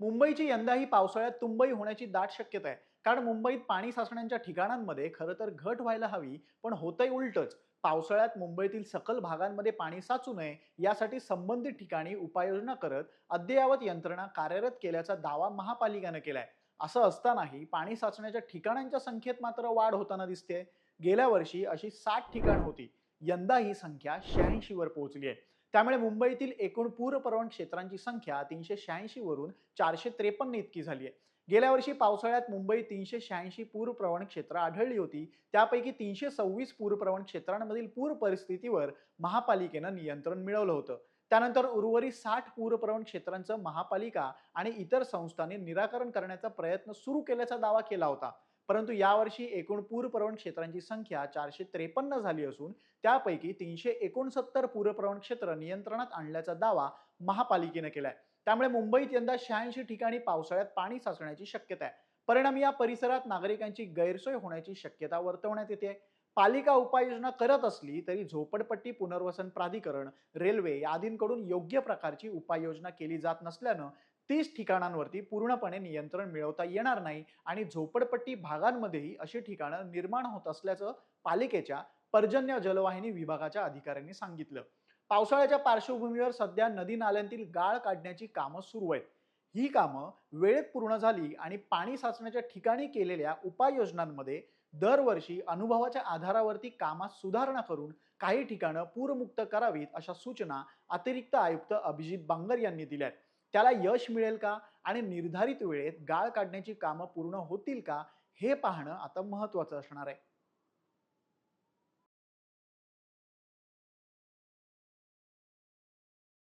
मुंबईची यंदाही पावसाळ्यात तुंबई होण्याची दाट शक्यता आहे. कारण मुंबईत पाणी साचण्याच्या ठिकाणांमध्ये खरं तर घट व्हायला हवी पण होतंय उलटच. पावसाळ्यात मुंबईतील सकल भागांमध्ये पाणी साचू नये यासाठी संबंधित ठिकाणी उपाययोजना करत अद्ययावत यंत्रणा कार्यरत केल्याचा दावा महापालिकेनं केलाय. असं असतानाही पाणी साचण्याच्या ठिकाणांच्या संख्येत मात्र वाढ होताना दिसते गेल्या वर्षी अशी साठ ठिकाण होती. यंदा ही संख्या शहाऐंशी वर पोहोचली आहे. त्यामुळे मुंबईतील एकूण पूरप्रवण क्षेत्रांची संख्या तीनशे शहाऐंशी वरून चारशे त्रेपन्न इतकी झाली आहे. गेल्या वर्षी पावसाळ्यात मुंबईत तीनशे शहाऐंशी पूरप्रवण क्षेत्र आढळली होती. त्यापैकी तीनशे सव्वीस पूरप्रवण क्षेत्रांमधील पूर परिस्थितीवर महापालिकेनं नियंत्रण मिळवलं होतं. त्यानंतर उर्वरित साठ पूरप्रवण क्षेत्रांचं महापालिका आणि इतर संस्थांनी निराकरण करण्याचा प्रयत्न सुरू केल्याचा दावा केला होता. परंतु यावर्षी एकूण पूरप्रवण क्षेत्रांची संख्या चारशे त्रेपन्न झाली असून त्यापैकी तीनशे एकोणसत्तर पूरप्रवण क्षेत्र नियंत्रणात आणल्याचा दावा महापालिकेनं केलाय. त्यामुळे मुंबईत यंदा शहाऐंशी ठिकाणी पावसाळ्यात पाणी साचण्याची शक्यता आहे. परिणामी या परिसरात नागरिकांची गैरसोय होण्याची शक्यता वर्तवण्यात येते. पालिका उपाययोजना करत असली तरी झोपडपट्टी पुनर्वसन प्राधिकरण रेल्वे आदींकडून योग्य प्रकारची उपाययोजना केली जात नसल्यानं तीस ठिकाणांवरती पूर्णपणे नियंत्रण मिळवता येणार नाही आणि झोपडपट्टी भागांमध्येही अशी ठिकाणं निर्माण होत असल्याचं पालिकेच्या पर्जन्य जलवाहिनी विभागाच्या अधिकाऱ्यांनी सांगितलं. पावसाळ्याच्या पार्श्वभूमीवर सध्या नदी नाल्यांतील गाळ काढण्याची कामं सुरू आहेत. ही कामं वेळेत पूर्ण झाली आणि पाणी साचण्याच्या ठिकाणी केलेल्या उपाययोजनांमध्ये दरवर्षी अनुभवाच्या आधारावरती कामात सुधारणा करून काही ठिकाणं पूरमुक्त करावीत अशा सूचना अतिरिक्त आयुक्त अभिजित बांगर यांनी दिल्या आहेत त्याला यश मिळेल का? आणि निर्धारित वेळेत गाळ काढण्याची कामं पूर्ण होतील का? हे पाहणं आता महत्त्वाचं असणार आहे.